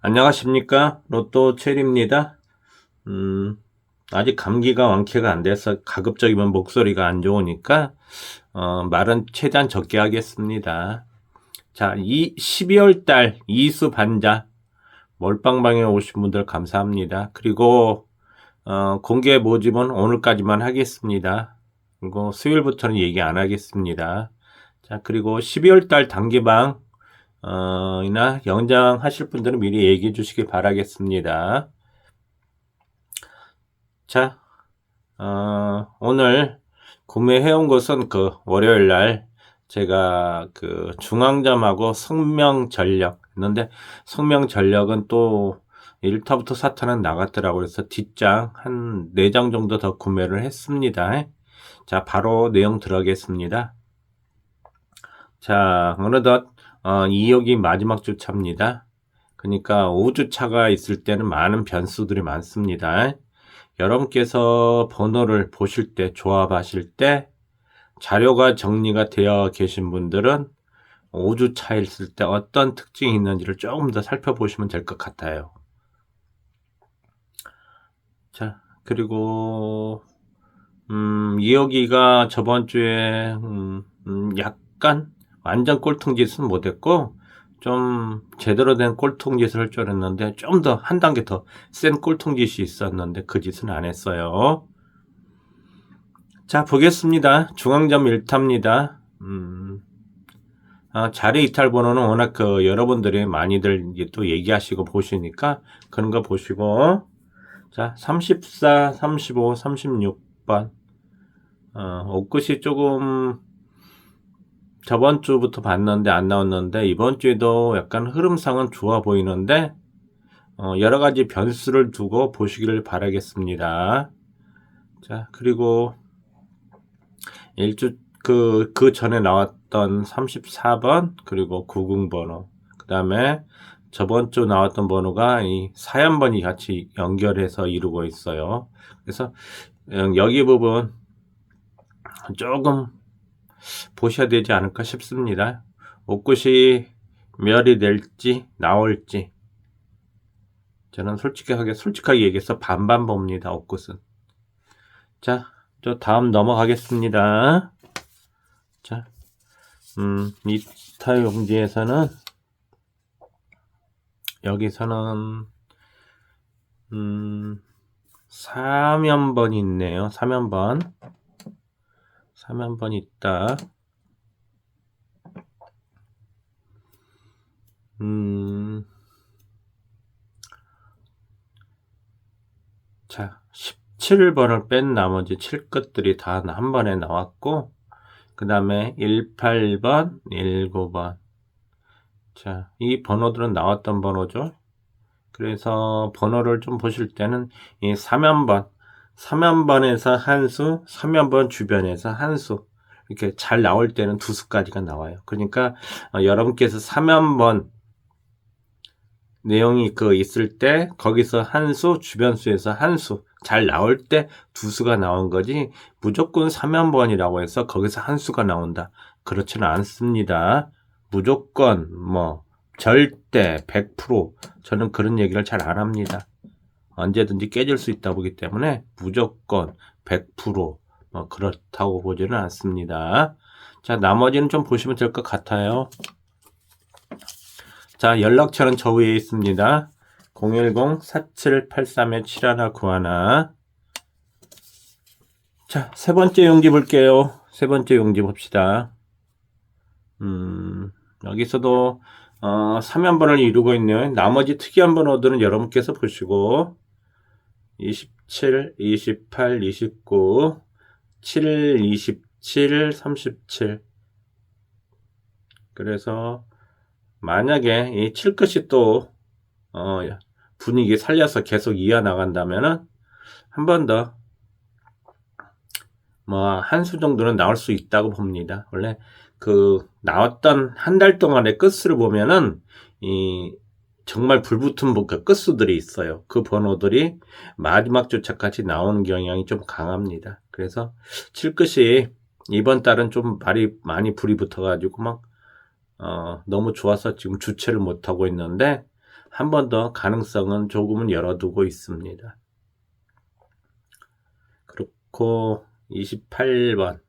안녕하십니까 로또 체리입니다. 음, 아직 감기가 완쾌가 안 돼서 가급적이면 목소리가 안 좋으니까 어, 말은 최대한 적게 하겠습니다. 자, 이 12월 달 이수 반자 몰빵방에 오신 분들 감사합니다. 그리고 어, 공개 모집은 오늘까지만 하겠습니다. 그리고 수요일부터는 얘기 안 하겠습니다. 자, 그리고 12월 달 단기방 어, 이나 연장하실 분들은 미리 얘기해 주시길 바라겠습니다. 자, 어, 오늘 구매해온 것은 그 월요일 날 제가 그 중앙점하고 성명전력 했는데 성명전력은 또 1타부터 4타는 나갔더라고요. 그래서 뒷장 한 4장 정도 더 구매를 했습니다. 자, 바로 내용 들어가겠습니다. 자, 어느덧 어, 2억이 마지막 주차입니다. 그러니까 5주차가 있을 때는 많은 변수들이 많습니다. 여러분께서 번호를 보실 때, 조합하실 때, 자료가 정리가 되어 계신 분들은 5주차 있을 때 어떤 특징이 있는지를 조금 더 살펴보시면 될 것 같아요. 자, 그리고, 음, 2억이가 저번 주에, 음, 음, 약간 완전 꼴통짓은 못했고 좀 제대로 된 꼴통짓을 할 줄 알았는데 좀 더 한 단계 더 센 꼴통짓이 있었는데 그 짓은 안 했어요. 자 보겠습니다. 중앙점 1타입니다. 음, 아, 자리 이탈 번호는 워낙 그 여러분들이 많이들 또 얘기하시고 보시니까 그런 거 보시고 자 34, 35, 36번 어, 옷끝이 조금 저번 주부터 봤는데 안 나왔는데 이번 주에도 약간 흐름상은 좋아 보이는데 어, 여러 가지 변수를 두고 보시기를 바라겠습니다. 자 그리고 일주 그, 그 전에 나왔던 34번 그리고 90번호 그 다음에 저번 주 나왔던 번호가 이 사연번이 같이 연결해서 이루고 있어요. 그래서 음, 여기 부분 조금 보셔야 되지 않을까 싶습니다. 옷굿이 멸이 될지 나올지 저는 솔직하게 솔직하게 얘기해서 반반 봅니다. 옷굿은 자, 저 다음 넘어가겠습니다. 자, 음, 이타 용지에서는 여기서는 음, 사면번이 있네요. 사면번. 3 한번 있다. 음, 자, 17번을 뺀 나머지 7것들이 다 한 번에 나왔고, 그 다음에 18번, 19번. 자, 이 번호들은 나왔던 번호죠. 그래서 번호를 좀 보실 때는 이 3연번, 3연번에서 한 수, 3연번 주변에서 한 수. 이렇게 잘 나올 때는 두 수까지가 나와요. 그러니까 어, 여러분께서 3연번 내용이 그 있을 때 거기서 한 수, 주변 수에서 한 수. 잘 나올 때 두 수가 나온 거지 무조건 3연번이라고 해서 거기서 한 수가 나온다. 그렇지는 않습니다. 무조건 뭐 절대 100% 저는 그런 얘기를 잘 안 합니다. 언제든지 깨질 수 있다 보기 때문에 무조건 100%뭐 그렇다고 보지는 않습니다. 자, 나머지는 좀 보시면 될 것 같아요. 자, 연락처는 저 위에 있습니다. 010-4783-7191. 자, 세 번째 용지 볼게요. 세 번째 용지 봅시다. 음, 여기서도, 어, 3연번을 이루고 있네요. 나머지 특이한 번호들은 여러분께서 보시고, 27, 28, 29, 7, 27, 37. 그래서 만약에 이 7끝이 또 어, 분위기 살려서 계속 이어나간다면은 한 번 더 뭐 한 수 정도는 나올 수 있다고 봅니다. 원래 그 나왔던 한 달 동안의 끝을 보면은 이 정말 불붙은 그 끝수들이 있어요. 그 번호들이 마지막 주차까지 나오는 경향이 좀 강합니다. 그래서 칠끝이 이번 달은 좀 말이 많이 불이 붙어가지고 막 어, 너무 좋아서 지금 주체를 못하고 있는데 한 번 더 가능성은 조금은 열어두고 있습니다. 그렇고 28번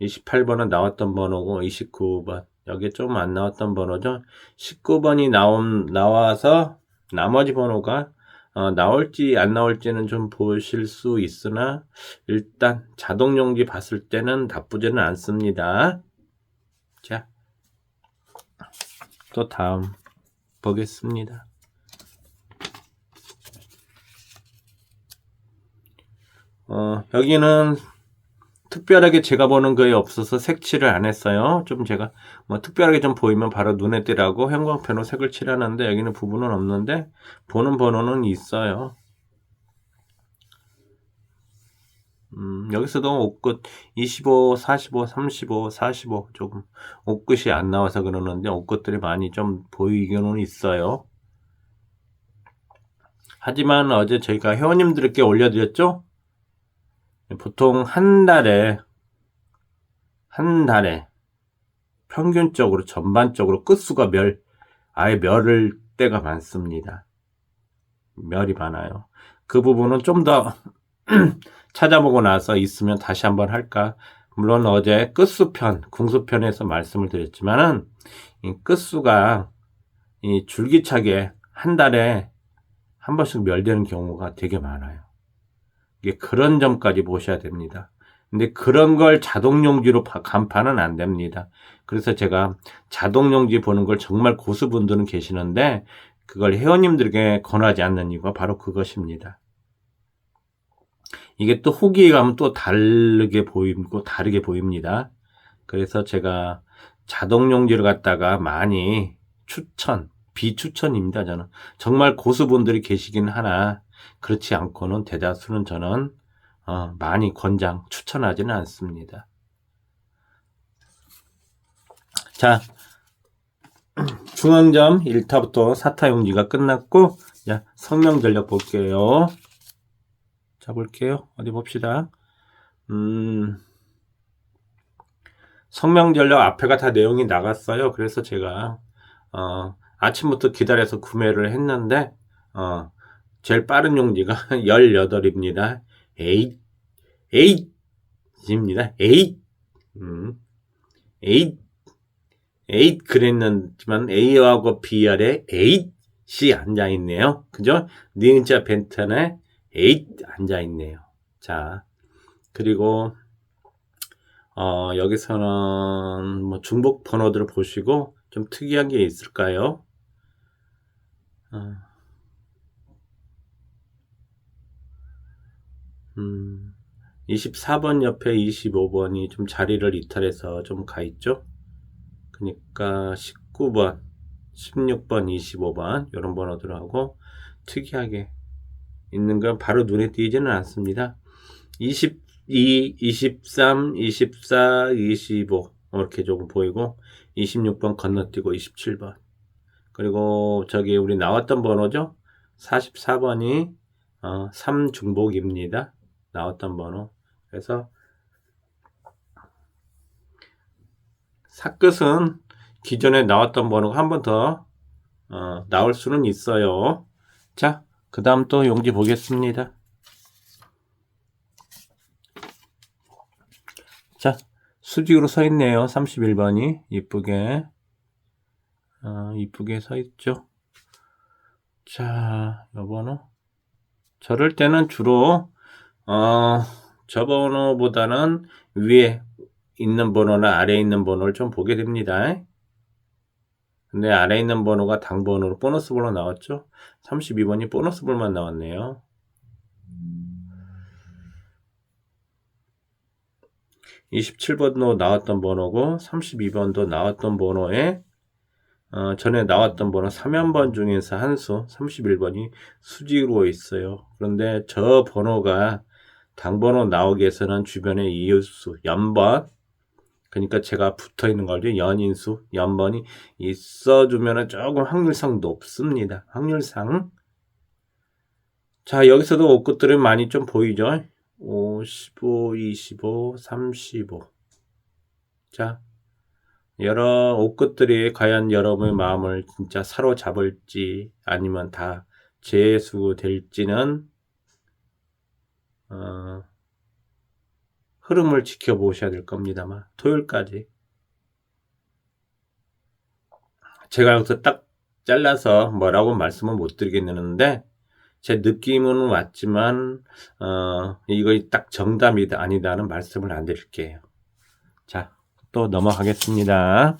28번은 나왔던 번호고 29번 여기 좀 안 나왔던 번호죠. 19번이 나온 나와서 나머지 번호가 어, 나올지 안 나올지는 좀 보실 수 있으나 일단 자동용지 봤을 때는 나쁘지는 않습니다. 자, 또 다음 보겠습니다. 어, 여기는 특별하게 제가 보는 거에 없어서 색칠을 안 했어요. 좀 제가 뭐 특별하게 좀 보이면 바로 눈에 띄라고 형광펜으로 색을 칠하는데 여기는 부분은 없는데 보는 번호는 있어요. 음, 여기서도 옷끝 25, 45, 35, 45 조금 옷끝이 안 나와서 그러는데 옷끝들이 많이 좀 보이기는 있어요. 하지만 어제 저희가 회원님들께 올려드렸죠? 보통 한 달에 한 달에 평균적으로 전반적으로 끝수가 멸 아예 멸을 때가 많습니다. 멸이 많아요. 그 부분은 좀 더 찾아보고 나서 있으면 다시 한번 할까. 물론 어제 끝수편, 궁수편에서 말씀을 드렸지만은 이 끝수가 이 줄기차게 한 달에 한 번씩 멸되는 경우가 되게 많아요. 그런 점까지 보셔야 됩니다. 근데 그런 걸 자동용지로 간파는 안 됩니다. 그래서 제가 자동용지 보는 걸 정말 고수분들은 계시는데 그걸 회원님들에게 권하지 않는 이유가 바로 그것입니다. 이게 또 후기에 가면 또 다르게 보이고 다르게 보입니다. 그래서 제가 자동용지를 갖다가 많이 추천, 비추천입니다. 저는 정말 고수분들이 계시긴 하나 그렇지 않고는 대다수는 저는 어, 많이 권장 추천하지는 않습니다. 자, 중앙점 1타부터 4타 용지가 끝났고, 자, 성명 전력 볼게요. 자, 볼게요. 어디 봅시다. 음, 성명 전력 앞에가 다 내용이 나갔어요. 그래서 제가, 어, 아침부터 기다려서 구매를 했는데, 어, 제일 빠른 용지가 18입니다. 에잇, 에잇, 입니다. 에잇, 음, 에잇, 그랬는지만 A하고 B 아래 에잇이 앉아있네요. 그죠? 닌자 벤턴에 에잇 앉아있네요. 자, 그리고, 어, 여기서는 뭐 중복 번호들을 보시고 좀 특이한 게 있을까요? 어. 음, 24번 옆에 25번이 좀 자리를 이탈해서 좀 가 있죠. 그러니까 19번, 16번, 25번 이런 번호들하고 특이하게 있는 건 바로 눈에 띄지는 않습니다. 22, 23, 24, 25 이렇게 조금 보이고 26번 건너뛰고 27번 그리고 저기 우리 나왔던 번호죠. 44번이 어, 3중복입니다. 나왔던 번호. 그래서 사끝은 기존에 나왔던 번호가 한 번 더 어, 나올 수는 있어요. 자, 그 다음 또 용지 보겠습니다. 자, 수직으로 서 있네요. 31번이 이쁘게 어, 이쁘게 서 있죠. 자, 요 번호. 저럴 때는 주로 어, 저 번호보다는 위에 있는 번호나 아래에 있는 번호를 좀 보게 됩니다. 근데 아래에 있는 번호가 당번호로 보너스 번호 나왔죠? 32번이 보너스 볼만 나왔네요. (27번도) 나왔던 번호고 (32번도) 나왔던 번호에 어, 전에 나왔던 번호 3연번 중에서 한수 31번이 수직으로 있어요. 그런데 저 번호가 당번호 나오기 위해서는 주변에 이웃수, 연번, 그러니까 제가 붙어 있는 거죠. 연인수, 연번이 있어주면 조금 확률상 높습니다. 확률상. 자, 여기서도 옷것들은 많이 좀 보이죠? 5, 15, 25, 35. 자, 여러 옷것들이 과연 여러분의 마음을 진짜 사로잡을지 아니면 다 재수될지는 어, 흐름을 지켜보셔야 될 겁니다만 토요일까지 제가 여기서 딱 잘라서 뭐라고 말씀을 못 드리겠는데 제 느낌은 왔지만 어, 이거 딱 정답이다 아니다는 말씀을 안 드릴게요. 자, 또 넘어가겠습니다.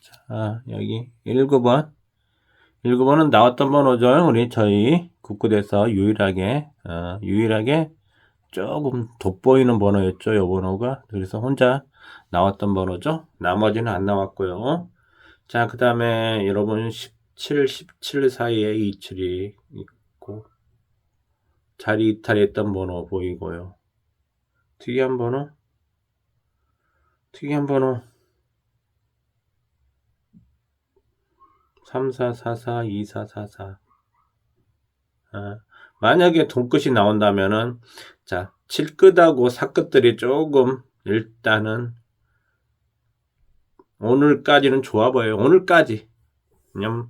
자, 여기 19번. 19번은 나왔던 번호죠. 우리 저희 국구대에서 유일하게 어, 유일하게 조금 돋보이는 번호였죠. 요 번호가. 그래서 혼자 나왔던 번호죠. 나머지는 안 나왔고요. 자, 그 다음에 여러분 17, 17 사이에 27이 있고 자리 이탈했던 번호 보이고요. 특이한 번호? 특이한 번호 3444 2444 아, 만약에 돈끝이 나온다면은 자 7끝하고 4끝들이 조금 일단은 오늘까지는 좋아 보여요. 오늘까지. 왜냐면,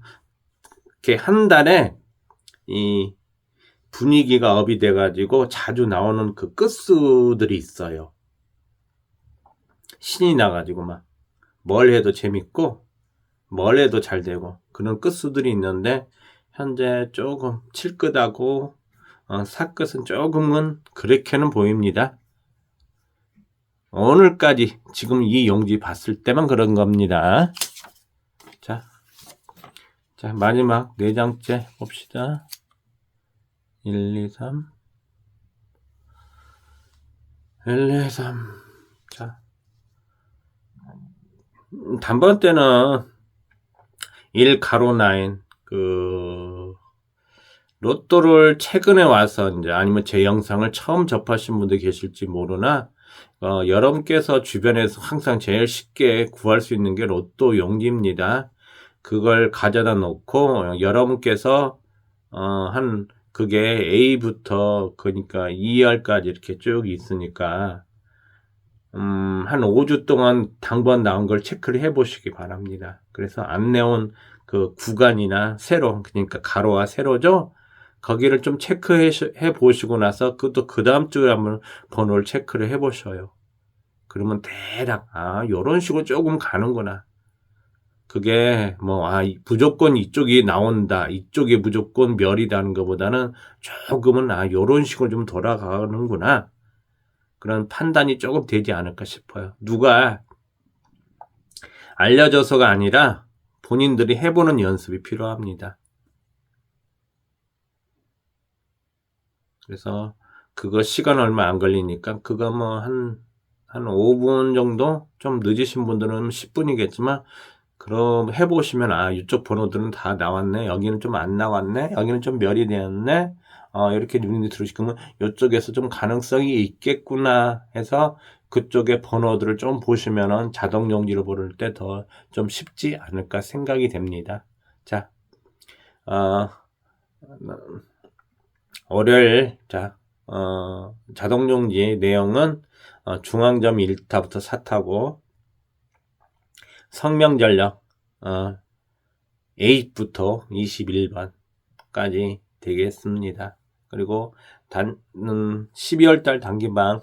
이렇게 한 달에 이 분위기가 업이 돼가지고 자주 나오는 그 끝수들이 있어요. 신이 나가지고 막 뭘 해도 재밌고 뭘 해도 잘 되고 그런 끝수들이 있는데 현재 조금 칠끝하고 어, 사끝은 조금은 그렇게는 보입니다. 오늘까지 지금 이 용지 봤을 때만 그런 겁니다. 자, 자 마지막 네 장째 봅시다. 1, 2, 3 1, 2, 3 자, 음, 단번 때는 1 가로 나인 그 로또를 최근에 와서 이제 아니면 제 영상을 처음 접하신 분들 계실지 모르나 어, 여러분께서 주변에서 항상 제일 쉽게 구할 수 있는 게 로또 용지입니다. 그걸 가져다 놓고 여러분께서 어, 한 그게 A부터 그러니까 2열까지 이렇게 쭉 있으니까 음, 한 5주 동안 당번 나온 걸 체크를 해 보시기 바랍니다. 그래서 안 내온 그 구간이나 세로 그러니까 가로와 세로죠. 거기를 좀 체크해 보시고 나서 그것도 그 다음 주에 한번 번호를 체크를 해 보셔요. 그러면 대략 아 요런 식으로 조금 가는구나. 그게 뭐 아 무조건 이쪽이 나온다. 이쪽이 무조건 멸이라는 것보다는 조금은 아 요런 식으로 좀 돌아가는구나. 그런 판단이 조금 되지 않을까 싶어요. 누가 알려줘서가 아니라 본인들이 해보는 연습이 필요합니다. 그래서 그거 시간 얼마 안 걸리니까 그거 뭐 한 한 5분 정도 좀 늦으신 분들은 10분이겠지만 그럼 해보시면 아 이쪽 번호들은 다 나왔네 여기는 좀 안 나왔네 여기는 좀 멸이 되었네 어, 이렇게 눈이 들으시면 이쪽에서 좀 가능성이 있겠구나 해서 그쪽의 번호들을 좀 보시면은 자동 용지로 부를 때 더 좀 쉽지 않을까 생각이 됩니다. 자, 어, 월요일 자 어, 자동 용지 내용은 어, 중앙점 1타부터 4타고 성명 전력 어, 8부터 21번까지 되겠습니다. 그리고 단 음, 12월 달 단기방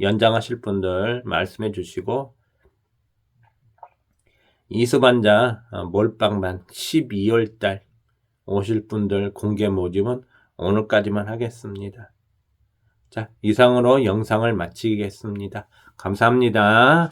연장하실 분들 말씀해 주시고 이수반자 어, 몰빵반 12월 달 오실 분들 공개 모집은 오늘까지만 하겠습니다. 자, 이상으로 영상을 마치겠습니다. 감사합니다.